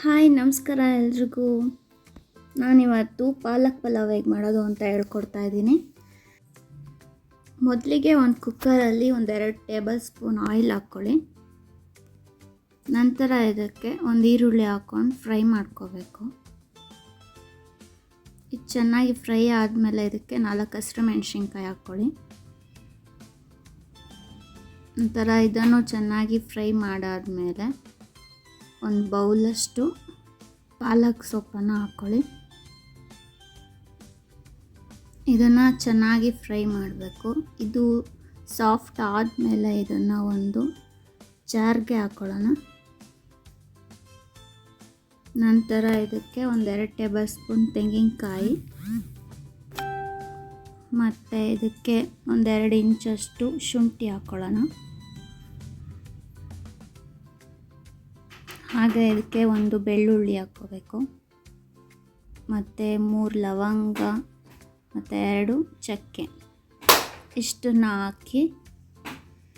Hi, ನಮಸ್ಕಾರ ಎಲ್ರಿಗೂ. ನಾನಿವತ್ತು ಪಾಲಕ್ ಪಲಾವ್ ಹೇಗೆ ಮಾಡೋದು ಅಂತ ಹೇಳ್ಕೊಡ್ತಾ ಇದ್ದೀನಿ. ಮೊದಲಿಗೆ ಒಂದು ಕುಕ್ಕರಲ್ಲಿ ಒಂದೆರಡು ಟೇಬಲ್ ಸ್ಪೂನ್ ಆಯಿಲ್ ಹಾಕ್ಕೊಳ್ಳಿ. ನಂತರ ಇದಕ್ಕೆ ಒಂದು ಈರುಳ್ಳಿ ಹಾಕ್ಕೊಂಡು ಫ್ರೈ ಮಾಡ್ಕೋಬೇಕು. ಇದು ಚೆನ್ನಾಗಿ ಫ್ರೈ ಆದಮೇಲೆ ಇದಕ್ಕೆ ನಾಲ್ಕು ಹಸಿರು ಮೆಣಸಿನ್ಕಾಯಿ ಹಾಕ್ಕೊಳ್ಳಿ. ನಂತರ ಇದನ್ನು ಚೆನ್ನಾಗಿ ಫ್ರೈ ಮಾಡಾದಮೇಲೆ ಒಂದು ಬೌಲಷ್ಟು ಪಾಲಕ್ ಸೊಪ್ಪನ್ನು ಹಾಕ್ಕೊಳ್ಳಿ. ಇದನ್ನು ಚೆನ್ನಾಗಿ ಫ್ರೈ ಮಾಡಬೇಕು. ಇದು ಸಾಫ್ಟ್ ಆದಮೇಲೆ ಇದನ್ನು ಒಂದು ಜಾರ್ಗೆ ಹಾಕ್ಕೊಳ್ಳೋಣ ನಂತರ ಇದಕ್ಕೆ ಒಂದೆರಡು ಟೇಬಲ್ ಸ್ಪೂನ್ ತೆಂಗಿನಕಾಯಿ. ಮತ್ತು ಇದಕ್ಕೆ ಒಂದೆರಡು ಇಂಚಷ್ಟು ಶುಂಠಿ ಹಾಕ್ಕೊಳ್ಳೋಣ ಹಾಗೆ ಇದಕ್ಕೆ ಒಂದು ಬೆಳ್ಳುಳ್ಳಿ ಹಾಕ್ಕೋಬೇಕು. ಮತ್ತು ಮೂರು ಲವಂಗ, ಮತ್ತು ಎರಡು ಚಕ್ಕೆ. ಇಷ್ಟನ್ನು ಹಾಕಿ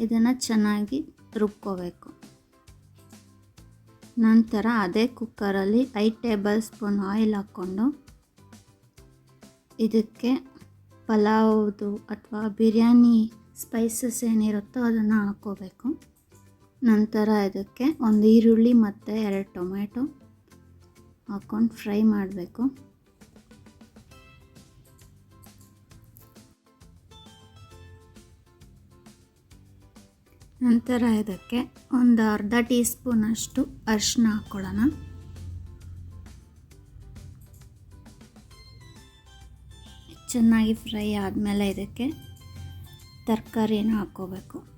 ಇದನ್ನು ಚೆನ್ನಾಗಿ ರುಬ್ಕೋಬೇಕು. ನಂತರ ಅದೇ ಕುಕ್ಕರಲ್ಲಿ ಐದು ಟೇಬಲ್ ಸ್ಪೂನ್ ಆಯಿಲ್ ಹಾಕ್ಕೊಂಡು ಇದಕ್ಕೆ ಪಲಾವ್ದು ಅಥವಾ ಬಿರಿಯಾನಿ ಸ್ಪೈಸಸ್ ಏನಿರುತ್ತೋ ಅದನ್ನು ಹಾಕ್ಕೋಬೇಕು. ನಂತರ ಇದಕ್ಕೆ ಒಂದು ಈರುಳ್ಳಿ ಮತ್ತು ಎರಡು ಟೊಮೆಟೊ ಹಾಕ್ಕೊಂಡು ಫ್ರೈ ಮಾಡಬೇಕು. ನಂತರ ಇದಕ್ಕೆ ಒಂದು ಅರ್ಧ ಟೀ ಸ್ಪೂನಷ್ಟು ಅರಿಶಿನ ಹಾಕ್ಕೊಳ್ಳೋಣ. ಚೆನ್ನಾಗಿ ಫ್ರೈ ಆದಮೇಲೆ ಇದಕ್ಕೆ ತರಕಾರಿನ ಹಾಕ್ಕೋಬೇಕು.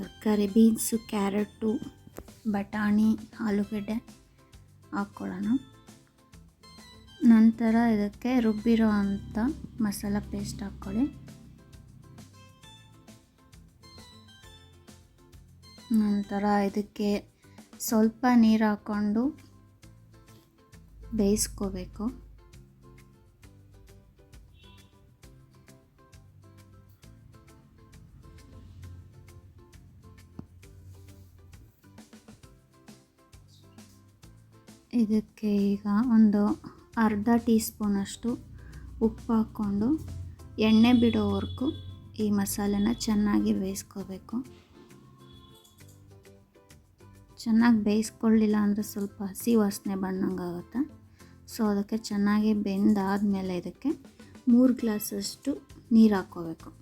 ತರಕಾರಿ, ಬೀನ್ಸು, ಕ್ಯಾರೆಟು, ಬಟಾಣಿ, ಆಲೂಗಡ್ಡೆ ಹಾಕ್ಕೊಳ್ಳೋಣ. ನಂತರ ಇದಕ್ಕೆ ರುಬ್ಬಿರೋ ಅಂಥ ಮಸಾಲ ಪೇಸ್ಟ್ ಹಾಕ್ಕೊಳ್ಳಿ. ನಂತರ ಇದಕ್ಕೆ ಸ್ವಲ್ಪ ನೀರು ಹಾಕ್ಕೊಂಡು ಬೇಯಿಸ್ಕೋಬೇಕು. ಇದಕ್ಕೆ ಈಗ ಒಂದು ಅರ್ಧ ಟೀ ಸ್ಪೂನಷ್ಟು ಉಪ್ಪು ಹಾಕ್ಕೊಂಡು ಎಣ್ಣೆ ಬಿಡೋವರೆಗೂ ಈ ಮಸಾಲೆನ ಚೆನ್ನಾಗಿ ಬೇಯಿಸ್ಕೋಬೇಕು. ಚೆನ್ನಾಗಿ ಬೇಯಿಸ್ಕೊಳ್ಳಿಲ್ಲ ಅಂದರೆ ಸ್ವಲ್ಪ ಹಸಿ ವಾಸನೆ ಬಂದಂಗಾಗುತ್ತೆ ಸೊ, ಅದಕ್ಕೆ ಚೆನ್ನಾಗಿ ಬೆಂದಾದಮೇಲೆ ಇದಕ್ಕೆ ಮೂರು ಗ್ಲಾಸಷ್ಟು ನೀರು ಹಾಕ್ಕೋಬೇಕು.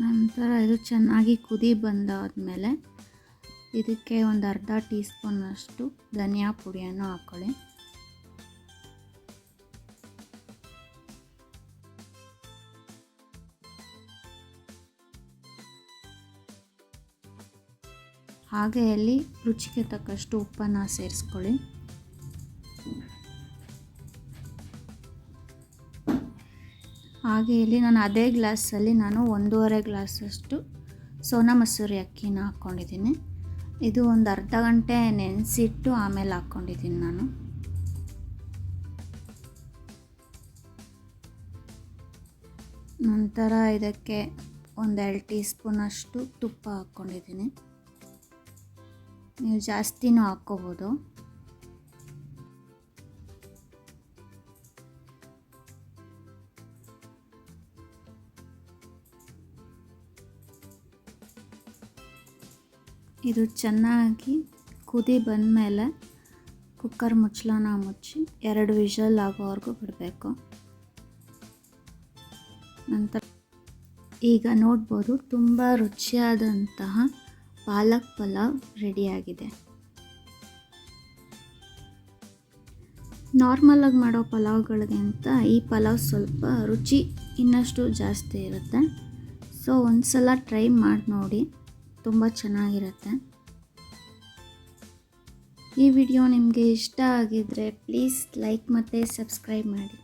ನಂತರ ಇದು ಚೆನ್ನಾಗಿ ಕುದಿ ಬಂದಾದಮೇಲೆ ಇದಕ್ಕೆ ಒಂದು ಅರ್ಧ ಟೀ ಸ್ಪೂನಷ್ಟು ಧನಿಯಾ ಪುಡಿಯನ್ನು ಹಾಕ್ಕೊಳ್ಳಿ ಹಾಗೆ ಅಲ್ಲಿ ರುಚಿಗೆ ತಕ್ಕಷ್ಟು ಉಪ್ಪನ್ನು ಸೇರಿಸ್ಕೊಳ್ಳಿ. ಹಾಗೆ ಇಲ್ಲಿ ನಾನು ಅದೇ ಗ್ಲಾಸಲ್ಲಿ ನಾನು ಒಂದೂವರೆ ಗ್ಲಾಸಷ್ಟು ಸೋನಾ ಮಸೂರಿ ಅಕ್ಕಿನ ಹಾಕ್ಕೊಂಡಿದ್ದೀನಿ. ಇದು ಒಂದು ಅರ್ಧ ಗಂಟೆ ನೆನೆಸಿಟ್ಟು ಆಮೇಲೆ ಹಾಕ್ಕೊಂಡಿದ್ದೀನಿ ನಾನು. ನಂತರ ಇದಕ್ಕೆ ಒಂದೆರಡು ಟೀ ಸ್ಪೂನಷ್ಟು ತುಪ್ಪ ಹಾಕ್ಕೊಂಡಿದ್ದೀನಿ. ನೀವು ಜಾಸ್ತಿನೂ ಹಾಕ್ಕೋಬೋದು. ಇದು ಚೆನ್ನಾಗಿ ಕುದಿ ಬಂದಮೇಲೆ ಕುಕ್ಕರ್ ಮುಚ್ಚಳನ ಮುಚ್ಚಿ ಎರಡು ವಿಷಲ್ ಆಗೋವರೆಗೂ ಬಿಡಬೇಕು ನಂತರ ಈಗ ನೋಡ್ಬೋದು ತುಂಬ ರುಚಿಯಾದಂತಹ ಪಾಲಕ್ ಪಲಾವ್ ರೆಡಿಯಾಗಿದೆ. ನಾರ್ಮಲಾಗಿ ಮಾಡೋ ಪಲಾವ್ಗಳಿಗಿಂತ ಈ ಪಲಾವ್ ಸ್ವಲ್ಪ ರುಚಿ ಇನ್ನಷ್ಟು ಜಾಸ್ತಿ ಇರುತ್ತೆ. ಸೊ ಒಂದು ಸಲ ಟ್ರೈ ಮಾಡಿ ನೋಡಿ. ತುಂಬ ಚೆನ್ನಾಗಿರುತ್ತೆ. ಈ ವಿಡಿಯೋ ನಿಮಗೆ ಇಷ್ಟ ಆಗಿದ್ದರೆ ಪ್ಲೀಸ್ ಲೈಕ್ ಮತ್ತು ಸಬ್ಸ್ಕ್ರೈಬ್ ಮಾಡಿ.